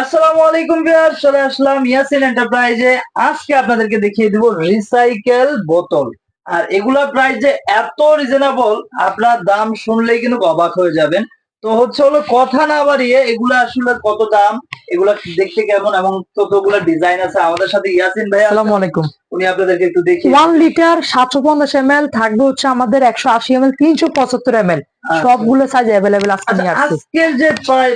আসসালামু আলাইকুম ভিউয়ার চলে আসলাম ইয়াসিন এন্টারপ্রাইজে আজকে আপনাদেরকে দেখিয়ে দিব রিসাইকেল বোতল। আর এগুলা প্রাইস যে এত রিজনেবল আপনার দাম শুনলেই কিন্তু অবাক হয়ে যাবেন। তো হচ্ছে হলো কথা না বাড়িয়ে এগুলা আসলে কত দাম? এগুলা দেখতে কেমন এবং কতগুলো ডিজাইন আছে আমাদের সাথে ইয়াসিন ভাই আছে। আসসালামু আলাইকুম উনি আপনাদেরকে একটু দেখিয়ে ওয়ান লিটার সাতশো পঞ্চাশ এম থাকবে হচ্ছে আমাদের একশো আশি এম এল তিনশো পঁচাত্তর এম আচ্ছা। সবগুলো সাইজ আজকে আচ্ছা নিয়ে আসছে আজকের যে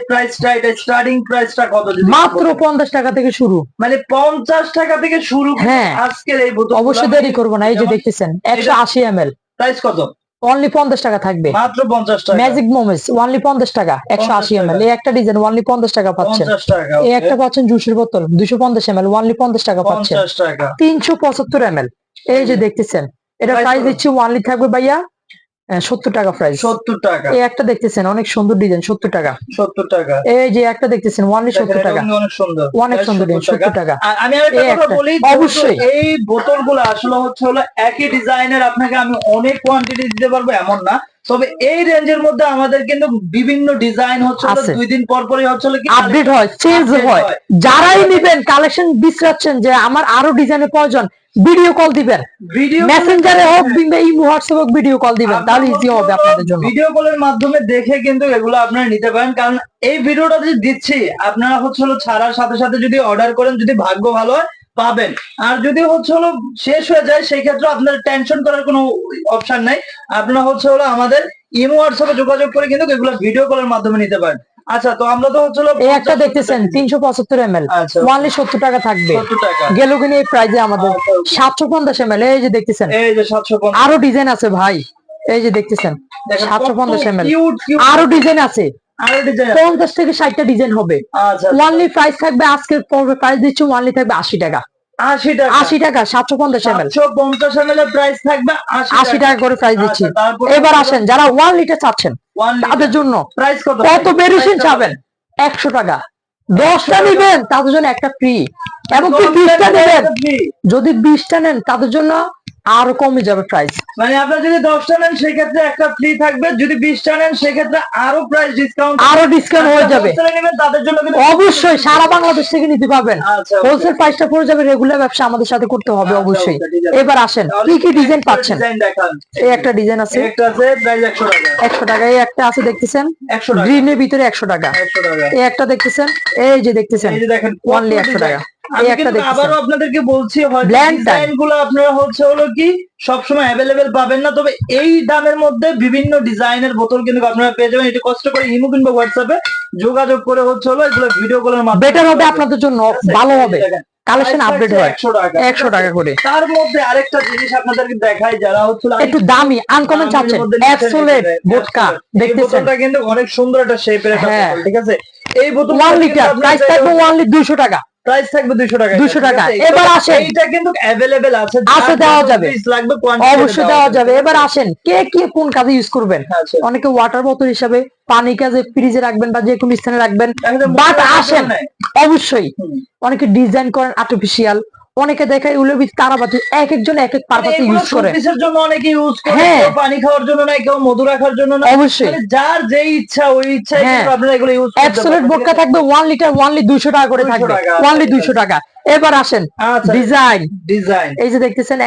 প্রাইসটা এটা স্টার্টিং প্রাইসটা কত যদি মাত্র বলেন? পঞ্চাশ টাকা থেকে শুরু মানে পঞ্চাশ টাকা থেকে শুরু হ্যাঁ। আজকের এই বোতল অবশ্যই দেরি করব না এই যে দেখতেছেন একশো আশি এম এল প্রাইস কত অনলি পঞ্চাশ টাকা থাকবে। মাত্র পঞ্চাশ টাকা। ম্যাজিক মোমেস অনলি পঞ্চাশ টাকা একশো আশি এম এল এই একটা ডিজাইন অনলি পঞ্চাশ টাকা পাচ্ছেন। এই একটা পাচ্ছেন জুসের বোতল দুশো পঞ্চাশ এম এল ওনলি পঞ্চাশ টাকা পাচ্ছেন। তিনশো পঁচাত্তর এম এল এই যে দেখতেছেন এটা প্রাইস দিচ্ছি ওয়ানলি থাকবে ভাইয়া সত্তর টাকা প্রাইস সত্তর টাকা। এই একটা দেখতেছেন অনেক সুন্দর ডিজাইন সত্তর টাকা। সত্তর টাকা। এই যে একটা দেখতেছেন ওয়ানলি সত্তর টাকা। অনেক সুন্দর। অনেক সুন্দর সত্তর টাকা। আমি একটা কথা বলি অবশ্যই। এই বোতলগুলো আসলে হচ্ছে হলো একই ডিজাইনের আপনাকে আমি অনেক কোয়ান্টিটি দিতে পারব এমন না। তবে এই রেঞ্জের মধ্যে আমাদের কিন্তু বিভিন্ন ডিজাইন হচ্ছে দুই দিন পর পরই হচ্ছে কি আপডেট হয় চেঞ্জ হয়। হয়। যারাই নিবেন কালেকশন বিশ্রাচ্ছেন যে আমার আরও ডিজাইনের প্রয়োজন ভিডিও কল দিবেন। ভিডিও মেসেঞ্জারে হোক কিংবা ইমো হোয়াটসঅ্যাপ হোক ভিডিও কল দিবেন তাহলে ইজি হবে আপনাদের জন্য। ভিডিও কলের মাধ্যমে দেখে কিন্তু এগুলো আপনারা নিতে পারেন কারণ এই ভিডিওটা যে দিচ্ছি আপনারা হচ্ছে ছাড়ার সাথে সাথে যদি অর্ডার করেন যদি ভাগ্য ভালো হয় পাবেন। আর যদি হচ্ছে হলো শেষ হয়ে যায় সেই ক্ষেত্রে আপনার টেনশন করার কোনো অপশন নাই। আপনারা হচ্ছে হলো আমাদের ইমো হোয়াটসঅ্যাপে যোগাযোগ করে কিন্তু এগুলো ভিডিও কলের মাধ্যমে নিতে পারেন। আচ্ছা তো আমরা তো হচ্ছে হলো এই একটা দেখতেছেন তিনশো পঁচাত্তর এম এল আচ্ছা। ওয়ানলি সত্তর টাকা থাকবে। গেল কিনে এই প্রাইজে আমাদের। আচ্ছা, okay. সাতশো পঞ্চাশ এম এল এই যে দেখতেছেন। এই যে সাতশো আরও ডিজাইন আছে ভাই। এই যে দেখতেছেন সাতশো পঞ্চাশ এম এল আরও ডিজাইন আছে। পঞ্চাশ থেকে ষাটটা ডিজাইন হবে। আচ্ছা ওয়ানলি প্রাইস থাকবে আজকের পর্বে প্রাইস দিচ্ছি ওয়ানলি থাকবে আশি টাকা। আশি টাকা। আশি টাকা সাতশো পঞ্চাশ এম এল পঞ্চাশ এম এর প্রাইস থাকবে আশি টাকা। করে প্রাইস দিচ্ছি। আচ্ছা, এবার আসেন যারা ওয়ান লিটার চাচ্ছেন তাদের জন্য প্রাইস কত? কত বেরিয়েছেন চাবেন? একশো টাকা। দশটা নিবেন তাদের জন্য একটা ফ্রি এবং বিশটা নেবেন? যদি বিশটা নেন তাদের জন্য আরও কমে যাবে প্রাইস মানে আপনার যদি দশটা নেন সেক্ষেত্রে একটা ফ্রি থাকবে। যদি বিশটা নেন সেক্ষেত্রে আরও প্রাইস ডিসকাউন্ট আরও ডিসকাউন্ট হয়ে যাবে। তাদের জন্য অবশ্যই সারা বাংলাদেশ থেকে নিতে পারবেন। আচ্ছা হোলসেল প্রাইসটা পড়ে যাবে রেগুলার ব্যবসা আমাদের সাথে করতে হবে আচ্ছা, অবশ্যই। এবার আসেন কি কি ডিজাইন পাচ্ছেন? এই একটা ডিজাইন আছে। একটা আছে প্রাইস একশো টাকা। একশো টাকা এই একটা আছে দেখতেছেন? একশো টাকা। গ্রিনের ভিতরে একশো টাকা। একশো টাকা। এই একটা দেখতেছেন? এই যে দেখতেছেন এই যে দেখেন Only 100 টাকা। আমি এই কিন্তু আবারও আপনাদেরকে বলছি হয়তো ডিজাইনগুলো আপনারা হচ্ছে হলো কি সবসময় অ্যাভেলেবেল পাবেন না। তবে এই দামের মধ্যে বিভিন্ন ডিজাইনের বোতল কিন্তু আপনারা পেয়ে যাবেন। এটা কষ্ট করে ইমো কিংবা হোয়াটসঅ্যাপে যোগাযোগ করে হচ্ছে হলো এগুলো ভিডিও কলের মাধ্যমে বেটার হবে আপনাদের জন্য। ভালো হবে। কালেকশন আপডেট হয়। একশো টাকা। একশো টাকা করে। তার মধ্যে আরেকটা জিনিস আপনাদেরকে দেখাই যারা হচ্ছে একটু দামি আনকমন চাচ্ছেন। অ্যাবসোলেট বোটকা দেখতেছেন। বোতলটা কিন্তু অনেক সুন্দর একটা শেপের একটা হ্যাঁ। বোতল ঠিক আছে? এই বোতল ওয়ান লিটার প্রাইস থাকবে ওয়ানলি দুইশো টাকা। প্রাইস থাকবে 200 টাকা 200 টাকা। ঠিক আছে? এবার আসেন। এইটা কিন্তু अवेलेबल আছে আছে, যার দেওয়া যত যাবে। piece লাগবে quantity অবশ্যই দেওয়া যাবে এবার আসেন কে কে কোন কাজে ইউজ করবেন আচ্ছা অনেকে ওয়াটার বোতল হিসাবে পানি কাজে ফ্রিজে রাখবেন বা যে কোনো স্থানে রাখবেন। বাট আসেন অবশ্যই। অনেকে ডিজাইন করেন আর্টিফিশিয়াল অনেকে দেখায় উলের ভিতরে তারাবাতি এক একজন এক এক পারপাসে ইউজ করে। এর জন্য অনেকে ইউজ করে হ্যাঁ। কেউ পানি খাওয়ার জন্য না কেউ মধু রাখার জন্য না অবশ্যই। মানে যার যেই ইচ্ছা ওই ইচ্ছায় হ্যাঁ। আপনারা এগুলো ইউজ করতে অ্যাবসোলেট পারবেন, বোটকা থাকবে ওয়ান লিটার ওয়ানলি দুইশো টাকা করে থাকবে। টাকা, ওয়ানলি আচ্ছা, দুইশো টাকা। এবার আসেন আচ্ছা ডিজাইন ডিজাইন এই যে দেখতেছেন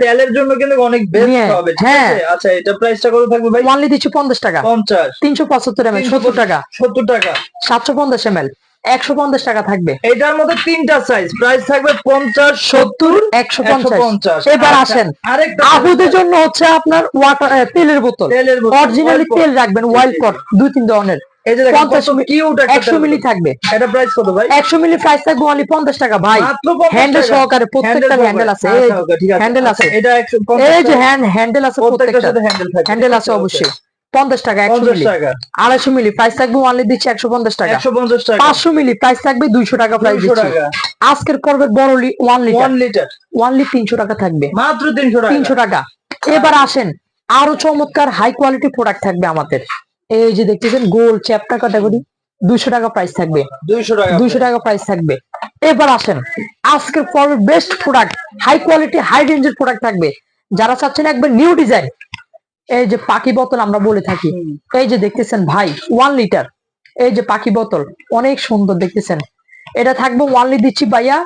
তেলের জন্য কিন্তু অনেক বেস্ট হবে হ্যাঁ। আচ্ছা এটা প্রাইসটা কত থাকবে ভাই? ওয়ানলি দিচ্ছি পঞ্চাশ টাকা। 50 তিনশো পঁচাত্তর এম এল সত্তর টাকা। 70 টাকা। সাতশো পঞ্চাশ এম এল একশো পঞ্চাশ টাকা থাকবে। এটার মধ্যে তিনটা সাইজ প্রাইস থাকবে 50 সত্তর একশো পঞ্চাশ। 150 এবার আচ্ছা, আসেন। আরেকটা আহুদের জন্য হচ্ছে আপনার ওয়াটার তেলের বোতল। তেলের অরিজিনালি তেল রাখবেন ওয়াইল্ড পট দুই তিন ধরনের। এই যে দেখেন 50 কত কিউট একটা একশো তেল মিলি থাকবে। এটা প্রাইস কত ভাই? একশো মিলি প্রাইস থাকবে অনলি পঞ্চাশ টাকা ভাই। হ্যান্ডেল সহকারে প্রত্যেকটা হ্যান্ডেল আছে। আচ্ছা। হ্যান্ডেল আচ্ছা, আছে। এটা এই যে হ্যান্ড হ্যান্ডেল আছে প্রত্যেকটার সাথে হ্যান্ডেল থাকে হ্যান্ডেল আছে অবশ্যই। পঞ্চাশ টাকা একশো 50 মিলি। টাকা। আড়াইশো মিলি প্রাইস থাকবে অনলি দিচ্ছি একশো পঞ্চাশ টাকা। 150 টাকা। পাঁচশো মিলি প্রাইস থাকবে দুইশো টাকা প্রাইস টাকা। আজকের পর্বে বড় ওয়ান লিটার 1 লিটার ওয়ানলি তিনশো টাকা থাকবে। মাত্র 300 টাকা। তিনশো টাকা। এবার আসেন আরও চমৎকার হাই কোয়ালিটি প্রোডাক্ট থাকবে আমাদের। এই যে দেখতেছেন গোল চ্যাপ্টার ক্যাটাগরি দুইশো টাকা প্রাইস থাকবে। 200 টাকা দুইশো টাকা প্রাইস থাকবে। এবার আসেন আজকের পর্বে best product high quality high রেঞ্জের প্রোডাক্ট থাকবে। যারা চাচ্ছেন একবার নিউ ডিজাইন এই যে পাখি বোতল আমরা বলে থাকি এই যে দেখতেছেন ভাই ওয়ান লিটার এই যে পাখি বোতল অনেক সুন্দর দেখতেছেন। এটা থাকবে ওয়ান ওয়ানলি দিচ্ছি ভাইয়া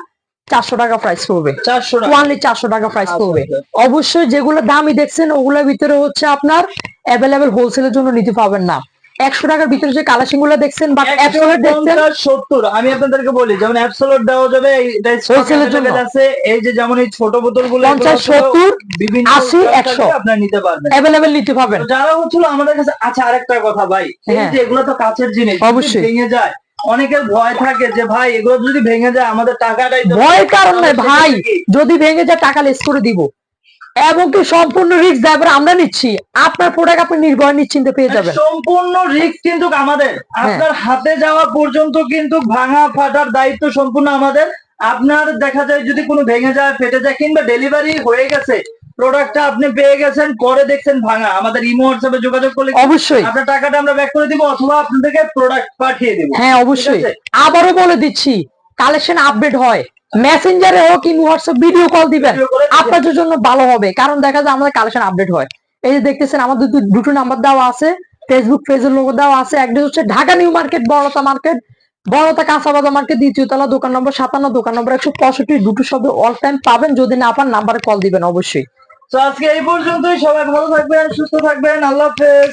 চারশো টাকা প্রাইস পড়বে। চারশো টাকা। ওয়ানলি চারশো টাকা প্রাইস আচ্ছা, পড়বে। আচ্ছা। অবশ্যই যেগুলো দামি দেখছেন ওগুলোর ভিতরে হচ্ছে আপনার অ্যাভেলেবেল হোলসেলের জন্য নিতে পাবেন না একশো টাকার ভিতরে যে কালাসিংগুলো দেখছেন বা অ্যাপসোলেট দেখছেন সত্তর আমি আপনাদেরকে বলি যেমন অ্যাবসোলুট দেওয়া যাবে এর জন্য। আছে এই যে যেমন এই ছোট বোতলগুলো পঞ্চাশ সত্তর বিভিন্ন আশি, একশো। আপনারা নিতে পারবেন অ্যাভেলেবেল নিতে পাবেন যারা হচ্ছিল আমাদের কাছে আচ্ছা আরেকটা কথা ভাই এই হ্যাঁ। যে এগুলো তো কাছের জিনিস অবশ্যই। ভেঙে যায় অনেকের ভয় থাকে যে ভাই এগুলো যদি ভেঙে যায় আমাদের টাকাটাই ভয়ের কারণ নাই ভাই যদি ভেঙে যায় টাকা লেস করে দিব এবং কি সম্পূর্ণ রিস্ক ড্রাইভার আমরা নিচ্ছি। আপনার প্রোডাক্ট আপনি নির্ভয় নিশ্চিন্তে পেয়ে যাবেন। সম্পূর্ণ রিস্ক কিন্তু আমাদের। হ্যাঁ। আপনার হাতে যাওয়া পর্যন্ত কিন্তু ভাঙা ফাটার দায়িত্ব সম্পূর্ণ আমাদের। আপনার দেখা যায় যদি কোনো ভেঙে যায় ফেটে যায় কিংবা ডেলিভারি হয়ে গেছে প্রোডাক্টটা আপনি পেয়ে গেছেন পরে দেখছেন ভাঙা। আমাদের ইমো হোয়াটসঅ্যাপে যোগাযোগ করলে অবশ্যই। আপনার টাকাটা আমরা ব্যাক করে দিব অথবা আপনাদেরকে প্রোডাক্ট পাঠিয়ে দিব। হ্যাঁ অবশ্যই। আবারও বলে দিচ্ছি কালেকশন আপডেট হয়। মেসেঞ্জারে হোক ইন হোয়াটসঅ্যাপ ভিডিও কল দিবেন। আপনাদের জন্য ভালো হবে কারণ দেখা যায় আমাদের কালেকশন আপডেট হয়। এই যে দেখতেছেন আমাদের দুটো নাম্বার দেওয়া আছে ফেসবুক পেজের লোগো দেওয়া আছে একটা হচ্ছে ঢাকা নিউ মার্কেট বড়তা মার্কেট বড়তা কাঁচাবাজার মার্কেট দ্বিতীয় তলা দোকান নম্বর সাতান্ন দোকান নম্বর একশো পঁয়ষট্টি দুটো শব্দ অল টাইম পাবেন যদি না পান নাম্বারে কল দিবেন অবশ্যই। তো আজকে এই পর্যন্তই সবাই ভালো থাকবেন সুস্থ থাকবেন আল্লাহ হাফেজ।